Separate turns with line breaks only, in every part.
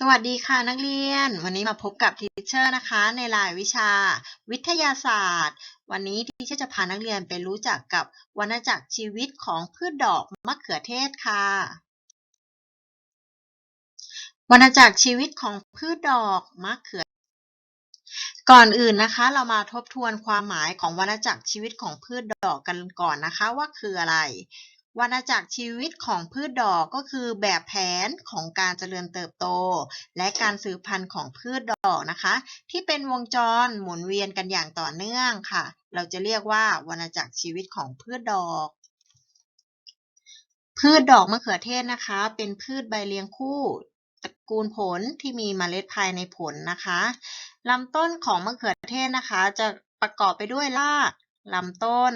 สวัสดีค่ะนักเรียน วันนี้มาพบกับทีเชอร์นะคะ ในรายวิชา วิทยาศาสตร์ วันนี้ทีเชอร์จะพานักเรียนไปรู้จักกับวรรณจักรชีวิตของพืชดอกมะเขือเทศค่ะ วรรณจักรชีวิตของพืชดอกมะเขือ ก่อนอื่นนะคะ เรามาทบทวนความหมายของวรรณจักรชีวิตของพืชดอกกันก่อนนะคะว่าคืออะไร วรรณจักรชีวิตของพืชดอกก็คือแบบแผนของการเจริญเติบโต และการสืบพันธุ์ของพืชดอกนะคะ ที่เป็นวงจรหมุนเวียนกันอย่างต่อเนื่องค่ะ เราจะเรียกว่าวรรณจักรชีวิตของพืชดอก พืชดอกมะเขือเทศนะคะ เป็นพืชใบเลี้ยงคู่ตระกูลผลที่มีเมล็ดภายในผลนะคะลำต้นของมะเขือเทศนะคะ จะประกอบไปด้วยรากลำต้น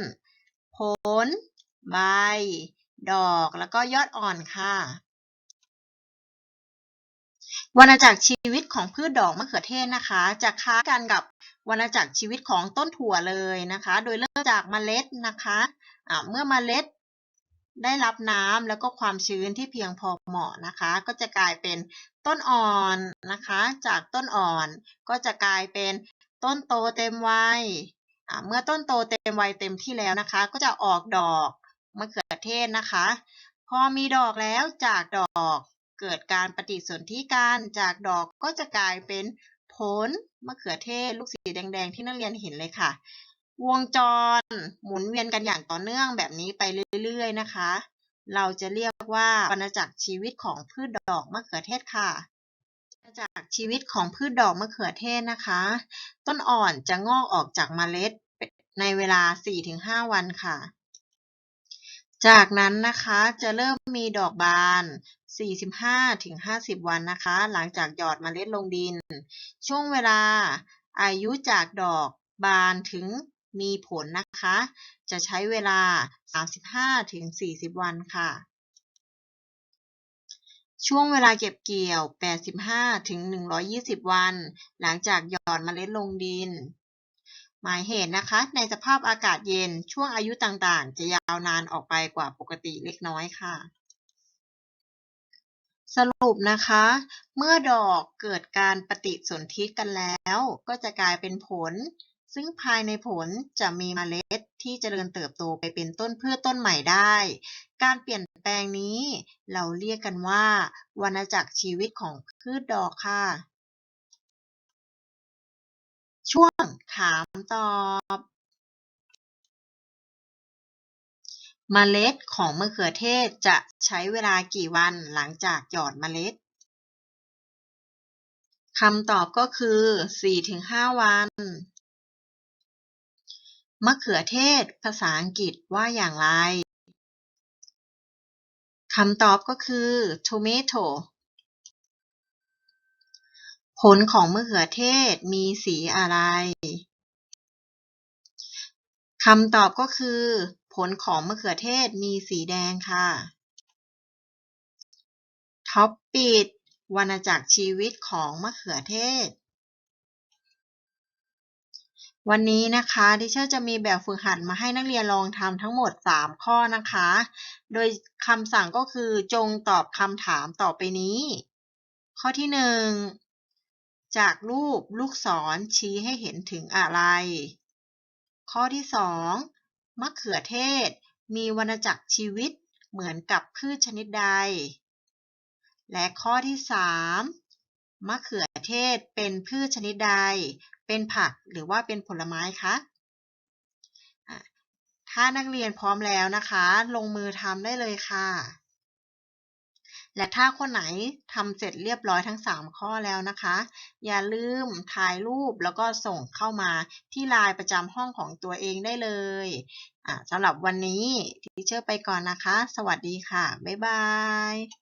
ผล ใบ ดอก แล้วก็ยอดอ่อนค่ะวรรณจักรชีวิตของพืชดอกมะเขือเทศนะคะ จะคล้ายกันกับวรรณจักรชีวิตของต้นถั่วเลยนะคะ โดยเริ่มจากเมล็ดนะคะะเมื่อเมล็ดได้รับน้ำแล้วก็ความชื้นที่เพียงพอเหมาะนะคะ ก็จะกลายเป็นต้นอ่อนนะคะ จากต้นอ่อนก็จะกลายเป็นต้นโตเต็มวัยเมื่อต้นโตเต็มวัยเต็มที่แล้วนะคะ ก็จะออกดอก มะเขือเทศนะคะ พอมีดอกแล้วจากดอกเกิดการปฏิสนธิกันจากดอกก็จะกลายเป็นผลมะเขือเทศลูกสีแดงๆ ที่นักเรียนเห็นเลยค่ะ วงจรหมุนเวียนกันอย่างต่อเนื่องแบบนี้ไปเรื่อยๆนะคะ เราจะเรียกว่าวรรณจักรชีวิตของพืชดอกมะเขือเทศค่ะวรรณจักรชีวิตของพืชดอกมะเขือเทศนะคะ ต้นอ่อนจะงอกออกจากเมล็ดในเวลา 4-5 วันค่ะ จากนั้นนะคะจะเริ่มมีดอกบาน 45-50 วันนะคะ หลังจากหยอดเมล็ดลงดิน ช่วงเวลาอายุจากดอกบานถึงมีผลนะคะ จะใช้เวลา 35-40 วันค่ะ ช่วงเวลาเก็บเกี่ยว 85-120 วัน หลังจากหยอดเมล็ดลงดิน หมายเหตุนะคะ ในสภาพอากาศเย็นช่วงอายุต่างๆ จะยาวนานออกไปกว่าปกติเล็กน้อยค่ะ สรุปนะคะ เมื่อดอกเกิดการปฏิสนธิกันแล้ว ก็จะกลายเป็นผล ซึ่งภายในผลจะมีเมล็ดที่จเจริญเติบโตไปเป็นต้นพืชต้นใหม่ได้ การเปลี่ยนแปลงนี้เราเรียกกันว่าวรรณจักรชีวิตของพืชดอกค่ะ ช่วงถามตอบ เมล็ดของมะเขือเทศจะใช้เวลากี่วันหลังจากหยอดเมล็ดคำตอบก็คือ 4-5 วัน มะเขือเทศ ภาษาอังกฤษว่าอย่างไร คำตอบก็คือ tomato ผลของมะเขือเทศมีสีอะไร คำตอบก็คือ ผลของมะเขือเทศมีสีแดงค่ะ ท็อปปิดวรรณจักรชีวิตของมะเขือเทศ วันนี้นะคะดิเชอร์จะมีแบบฝึกหัดมาให้นักเรียนลองทำทั้งหมด 3 ข้อนะคะ โดยคำสั่งก็คือจงตอบคำถามต่อไปนี้ ข้อที่ 1 จากรูปลูกศรชี้ให้เห็นถึงอะไร ข้อที่ 2 มะเขือเทศ มีวรรณจักรชีวิตเหมือนกับพืชชนิดใด และข้อที่ 3 มะเขือเทศเป็นพืชชนิดใด เป็นผักหรือว่าเป็นผลไม้คะถ้านักเรียนพร้อมแล้วนะคะ ลงมือทำได้เลยค่ะ และถ้าคนไหนทำเสร็จเรียบร้อยทั้ง 3 ข้อแล้วนะคะ อย่าลืมถ่ายรูปแล้วก็ส่งเข้ามาที่ไลน์ประจำห้องของตัวเองได้เลยสำหรับวันนี้ทีเชอร์ไปก่อนนะคะ สวัสดีค่ะ บ๊ายบาย